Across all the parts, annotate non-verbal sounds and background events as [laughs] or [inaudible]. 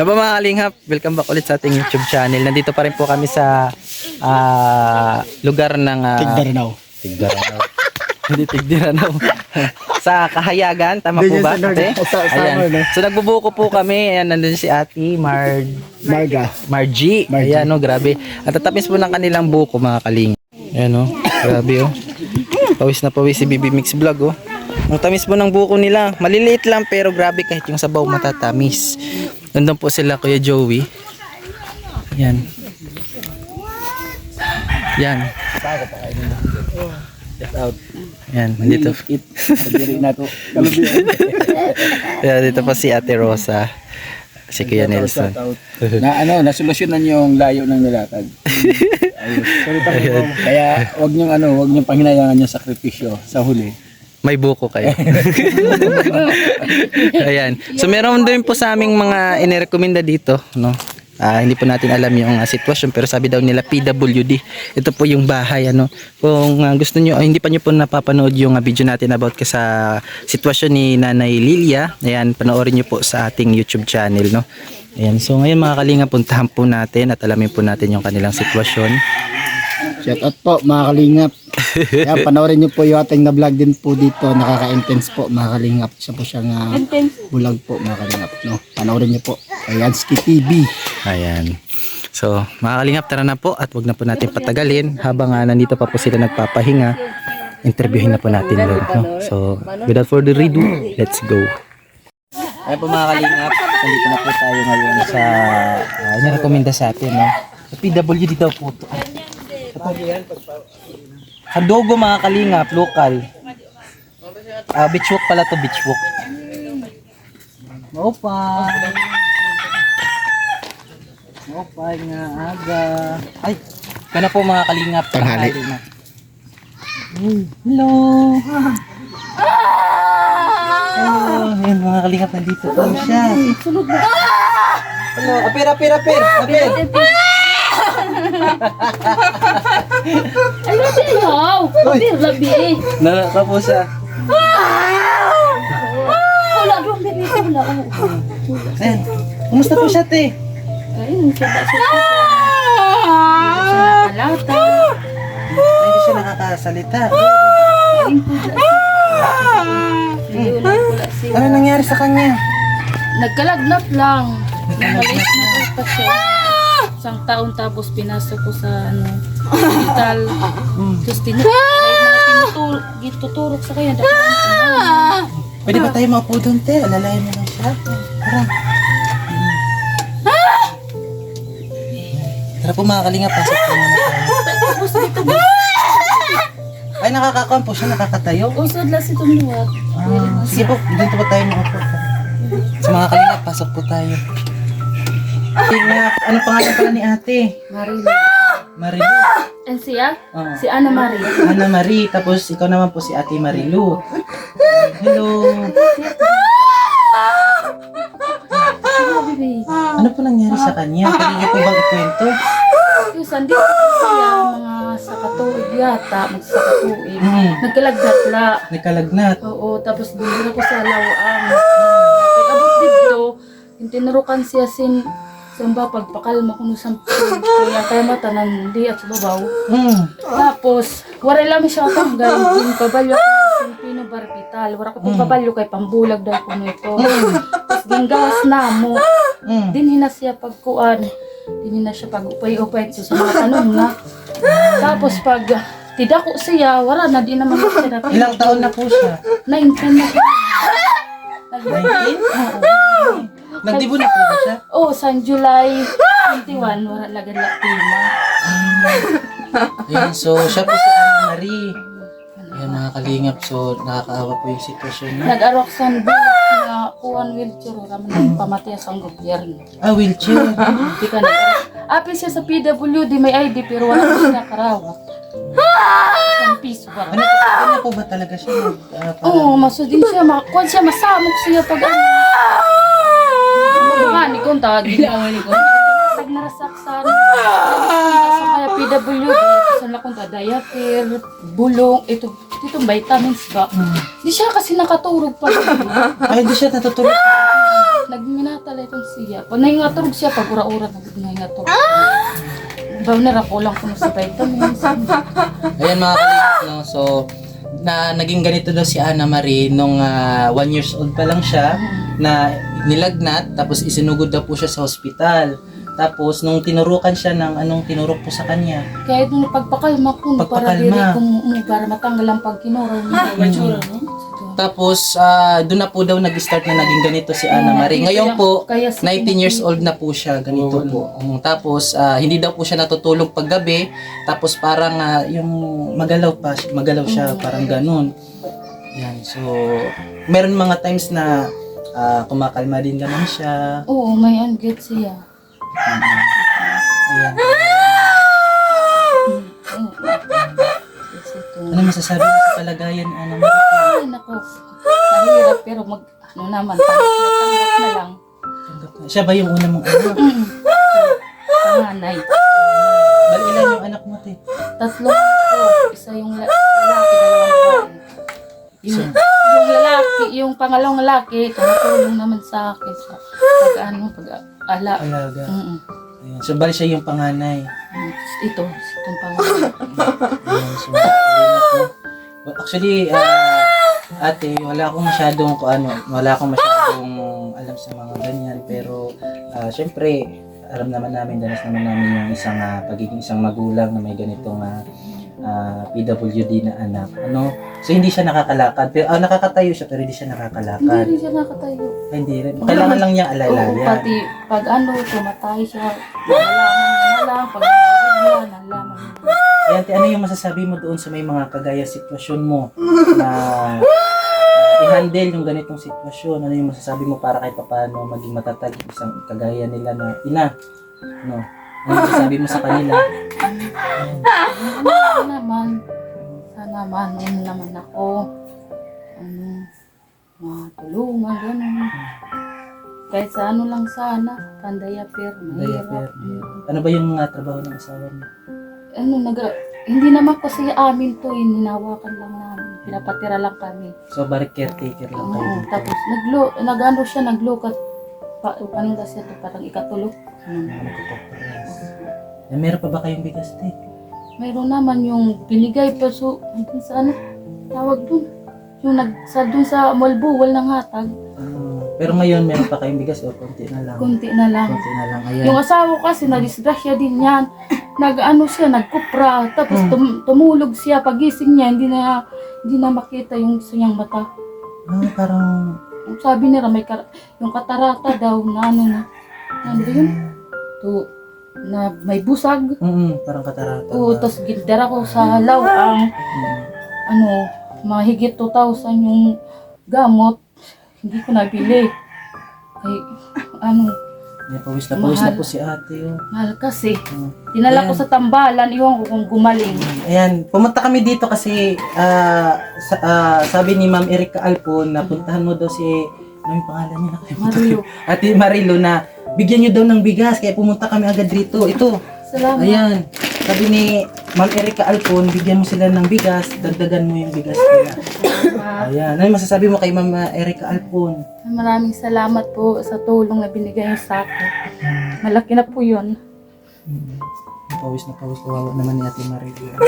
Ano ba mga kalingap? Welcome back ulit sa ating YouTube channel. Nandito pa rin po kami sa ah, lugar ng... Uh, Tigdaranaw. Tigdaranaw. [laughs] Hindi Tigdaranaw. [laughs] sa Kahayagan, tama po ba? sa North. ate? Sa- sa Ayan. North, eh. So nagbubuko po kami. Ayan, nandun si Ate Mar... Marga. Margie. Margie. Ayan, no, grabe. At tatapis po ng kanilang buko, mga kaling. Ayan, no. Grabe, oh. Pawis na pawis si BB Mix Vlog, oh. Ang tamis po ng buko nila. Maliliit lang, pero grabe kahit yung sabaw matatamis. Nandun po sila, Kuya Joey. Yan. Yan. Shout out. Yan, nandito. It. Pagdiri na to. Kalubiyan. [laughs] Yan, dito pa si Ate Rosa. Si Kuya Nelson. na ano, nasolusyonan yung layo ng nilatag. [laughs] Ayos. Kaya wag niyong ano, wag niyong panghinayangan yung sakripisyo sa huli. May buko kayo. [laughs] Ayan. So meron din po sa aming mga inirekomenda dito, no? Ah, hindi po natin alam yung ah, sitwasyon pero sabi daw nila PWD. Ito po yung bahay ano. Kung ah, gusto niyo hindi pa niyo po napapanood yung ah, video natin about ka sa sitwasyon ni Nanay Lilia, ayan, panoorin niyo po sa ating YouTube channel, no. Ayan. So ngayon mga kalinga puntahan po natin at alamin po natin yung kanilang sitwasyon. Shout out po mga kalingap. [laughs] Kaya panoorin niyo po yung ating na vlog din po dito. Nakaka-intense po mga kalingap. Isa po siyang uh, vlog po mga kalingap. No? Panoorin niyo po. Ayanski TV. Ayan. So, mga kalingap, tara na po at wag na po natin patagalin habang ah, nandito pa po sila nagpapahinga. Interviewin na po natin yun. No? So, without further ado, let's go. Ayan po mga kalingap, nandito na po tayo ngayon sa uh, nirekomenda sa atin. No? Sa PWD daw po ito. Kadogo mga kalingap, local. Ah, beach walk pala to, beach walk. Opa. Opa, nga aga. Ay, kana po mga kalingap. Tanghali. na. Hello. Hello. Ayan mga kalingap, nandito po siya. Hello, apir, apir, apir. Apir. [laughs] [laughs] Ano sa'yo? Kapir labi. Naka po siya. Wala doon, baby. Wala. Ayan. Kumusta po siya, te? Ayun, sada siya. Nakalata. Ay, Hindi siya nakakasalita. Ano nangyari sa kanya? Nagkalagnat lang. Nakalit na po pa siya. Isang taon tapos pinasok ko sa ano, hospital. [laughs] Tapos tinu- may mga tinuturo, gituturok sa kanya. Dahil Pwede ba tayo maupo doon, te? Alalayan mo lang siya. Tara. Tara po mga kalinga, pasok po muna tayo. Tapos dito ba? Ay, nakakakuan po siya, nakakatayo. Usod lang si tumuwag. Ah, sige po, dito po tayo maupo. Sa mga kalinga, pasok po tayo. Kalinga, ano pangalan pala ni ate? Marila. Marilu. And siya? Oo. Si Ana Marie. Ana Marie, tapos ikaw naman po si ate Marilu. Hello. Ano po nangyari sa kanya? Pwede niyo po bang ikwento? Yung sandi siya mga sa katuig yata, magsakatuig. Hmm. Nagkalagdat la. Nagkalagnat. Oo, tapos bilhin ako sa lawaan. Pag-abot dito, yung tinurukan siya sin Samba, pagpakalma ko nung sampung kaya kaya mata ng di at sa babaw. Hmm. Tapos, wala lang siya tanggal. Yung pabalyo ng Pino Barbital. Wala ko pong pabalyo kay pambulag daw ko nito. Tapos, ginggawas na mo. Hmm. Dinhi na siya pagkuan. Dinhi na siya pag upay-upay so, sa mga tanong na. Tapos pag tidako siya, wala na di naman siya. Ilang taon na po siya? 19 na siya. 19? Nagdibo na po ba siya? Oh, sa July 21, wala lagad latima. Ayan, so siya po si Ana Marie. Ayan mga kalingap, so nakakaawa po yung sitwasyon niya. Nag-aroksan bilang na kuhan wheelchair, wala man ang pamatiyas ang gobyerno. Ah, wheelchair. Hindi ka nag Api siya sa PWD, may ID, pero wala ko siya karawat. Isang piso ba? Ano ano po ba talaga siya? Ah, parang- Oo, masudin siya. Makuha siya, masamok siya pag ano. Nga, ni Kunta, ginawa ni Kunta. Pag narasak sa sa kaya PWD, sa nakunta, diaper, bulong, ito, itong vitamins ba? Di siya kasi nakaturog pa. Ay, hindi siya natutulog. Nagminatalay itong siya. Pag nahingaturog siya, pag ura-ura, naghingaturog. Baw na ra kulang ko sa vitamins. Ayan mga kalingap, no? So, na naging ganito daw si Ana Marie nung ah, one years old pa lang siya na nilagnat tapos isinugod daw po siya sa ospital. Tapos nung tinurukan siya ng anong tinurok po sa kanya. Kahit nung pagpakalma ko, para Pagpakalma. diri mm, para matanggal ang pagkinoro niya. Tapos ah, doon na po daw nag-start na naging ganito si Ana Marie. Ngayon po, Kaya si 19 years old na po siya, ganito po. Mm, Tapos, ah, hindi daw po siya natutulog paggabi. Tapos, parang ah, yung magalaw pa, magalaw siya, parang ganun. Yan, so, meron mga times na ah, kumakalma din naman siya. Oo, may anggit siya. Ayan. Yes, ito. Ano masasabi mo sa kalagayan, Marie? Ay, nako. Mahirap pero mag, ano naman, tanggap na lang. Tanggap na. Siya ba yung una mong anak? Panganay. Bali, ilan yung anak mo, te? Tatlo ko. Isa yung la- lalaki, dalawang babae. Lalaki, yung pangalawang lalaki, tumutulong naman sa akin sa pag ano, pag ala. Alaga. Mm Ayan. So, bali siya yung panganay. Ito, itong pangalawang. [laughs] Ayan, so, kalingap mo. Well, actually, ah, ate, wala akong masyadong, ko ano, wala akong masyadong alam sa mga ganyan. Pero, ah, syempre, alam naman namin, danas naman namin yung isang ah, pagiging isang magulang na may ganitong ah, ah, PWD na anak. Ano? So, hindi siya nakakalakad. Pero, ah, nakakatayo siya, pero hindi siya Hindi nakakalakad. rin siya nakatayo. Ay, hindi rin. Kailangan lang niya Oo, alalayan. pati pag ano, tumatay siya, nalaman niya na lang, pag niya, nalaman niya. Ayan, te, ano yung masasabi mo doon sa may mga kagaya sitwasyon mo na uh, [laughs] i-handle yung ganitong sitwasyon? Ano yung masasabi mo para kahit paano maging matatag isang kagaya nila na ina? No? Ano yung masasabi mo sa kanila? Ano naman, sana man, ano naman ako, ano, matulungan, gano'n. Kahit sa ano lang sana, pandaya pero mahirap. Ano ba yung uh, trabaho ng asawa mo? Ano, nag, hindi naman kasi amin to, eh, hinawakan lang namin. Pinapatira lang kami. So, bari caretaker lang kayo Oo, dito. tapos naglo, nagano siya, naglukat. Pa, paano kasi ito, parang ikatulog. Ano, Eh, meron pa ba kayong bigas, te? Mayroon naman yung binigay pa so, sa ano, tawag dun. Yung nag, sa, dun sa Malbuwal ng hatag, Ah, pero ngayon, meron pa kayong bigas o konti na lang? kunti na lang. Konti na lang. Ayan. Yung asawa ko kasi na-disgrasya din yan. Nag-ano siya, nagkupra. Tapos tum- tumulog siya. Pagising niya, hindi na hindi na makita yung gusto niyang mata. Ah, parang Sabi nila may kar- yung katarata daw na ano na. Ano ba yun? To, na may busag. Mm, parang katarata. Oo, tapos gindara ko sa halaw ang Mm. ano, mahigit 2,000 yung gamot. Hindi ko nabili. Kay, ano, May pawis na pawis na Mahal. po si ate. Oh. mahal kasi. Mm. Dinala ko Ayan. sa tambalan, iwan ko kung gumaling. Ayan, pumunta kami dito kasi ah, sa, ah, sabi ni Ma'am Erika Alpon na puntahan mo daw si ano yung pangalan niya. Mario. Ate Marilo na bigyan niyo daw ng bigas kaya pumunta kami agad dito. Ito. Salamat. Ayan. Sabi ni Ma'am Erika Alpon, bigyan mo sila ng bigas, dagdagan mo yung bigas nila. Ayan. Ano yung masasabi mo kay Ma'am Erika Alpon? Maraming salamat po sa tulong na binigay niyo sa akin. Malaki na po yun. Pawis na pawis, kawawa naman ni Ate Marilo.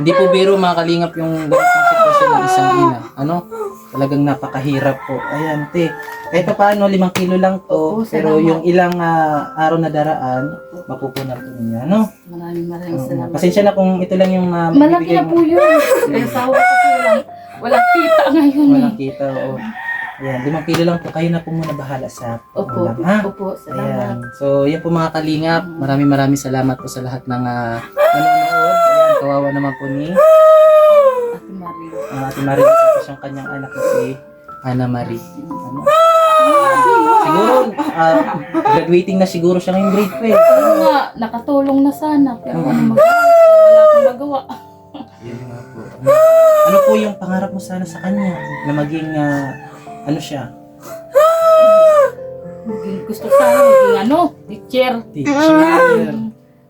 Hindi po biro mga kalingap yung ganitong sitwasyon ng isang ina. Ano? Talagang napakahirap po. Ayan, te. Kahit pa paano, limang kilo lang to. Opo, pero salamat. yung ilang ah, araw na daraan, mapupunan po ninyo. Ano? Maraming maraming Oo. salamat. Pasensya na kung ito lang yung uh, Malaki na po yun. Kaya sawa kasi walang, walang kita ngayon eh. Walang kita, oo. Ayan, limang kilo lang po. Kayo na po muna bahala sa Opo, ulam, ha? opo, salamat. Ayan. So, yan po mga kalingap. Maraming maraming salamat po sa lahat ng uh, nanonood. Ayan, kawawa naman po ni Ang Ate Marie. Tapos yung kanyang anak na si Ana Marie. Ano? Siguro, ah, graduating na siguro siya ngayong grade 12. Ano nga, nakatulong na sana. Pero ano magawa? Wala akong magawa. Yan nga po. Ano, ano po yung pangarap mo sana sa kanya? Na maging, ah, ano siya? Maging- Gusto sana maging ano, teacher. Teacher.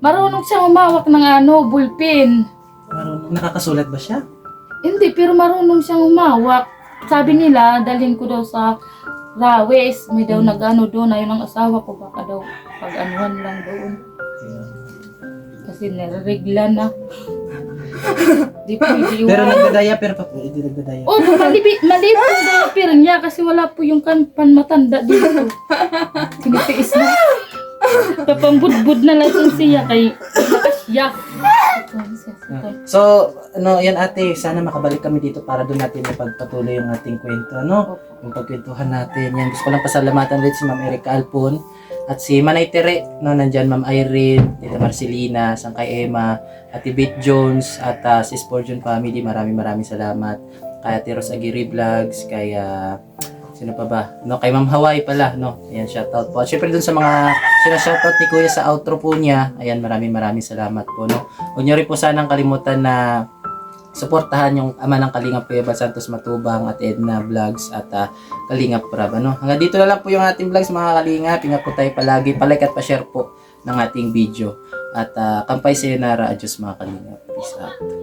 Marunong siya humawak ng ano, bullpen. Marunong, nakakasulat ba siya? Hindi, pero marunong siyang humawak. Sabi nila, dalhin ko daw sa rawes. May daw nag-ano doon, ayun ang asawa ko, baka daw pag-anuhan lang doon. Kasi nararegla na. [laughs] Di pwede Pero nagdadaya, pero pa po, hindi nagdadaya. Oh, maliit, maliit po diaper niya kasi wala po yung kan panmatanda dito. [laughs] Tinitiis na. Papambudbud na lang siya kay siya. [laughs] So, ano, yan ate, sana makabalik kami dito para doon natin mapagpatuloy yung ating kwento, ano? Yung pagkwentuhan natin. Yan, gusto ko lang pasalamatan ulit si Ma'am Erica Alpon at si Manay Tere, no, nandyan Ma'am Irene, Tita Marcelina, Sangkay Emma, Ate Bit Jones, at ah, si Spurgeon Family, maraming maraming salamat. Kay Ate Ros Aguirre Vlogs, kay ah, sino pa ba? No, kay Ma'am Hawaii pala, no. Ayan, shoutout po. At syempre dun sa mga sina-shoutout ni Kuya sa outro po niya. Ayan, maraming maraming salamat po, no. Huwag niyo rin po sanang kalimutan na suportahan yung ama ng Kalingap Kuya Bal Santos Matubang at Edna Vlogs at ah, Kalingap Prab. Ano? Hanggang dito na lang po yung ating vlogs mga Kalingap. Ingat po tayo palagi. Palike at pa-share po ng ating video. At uh, kampay sayonara. Adios mga Kalingap. Peace out.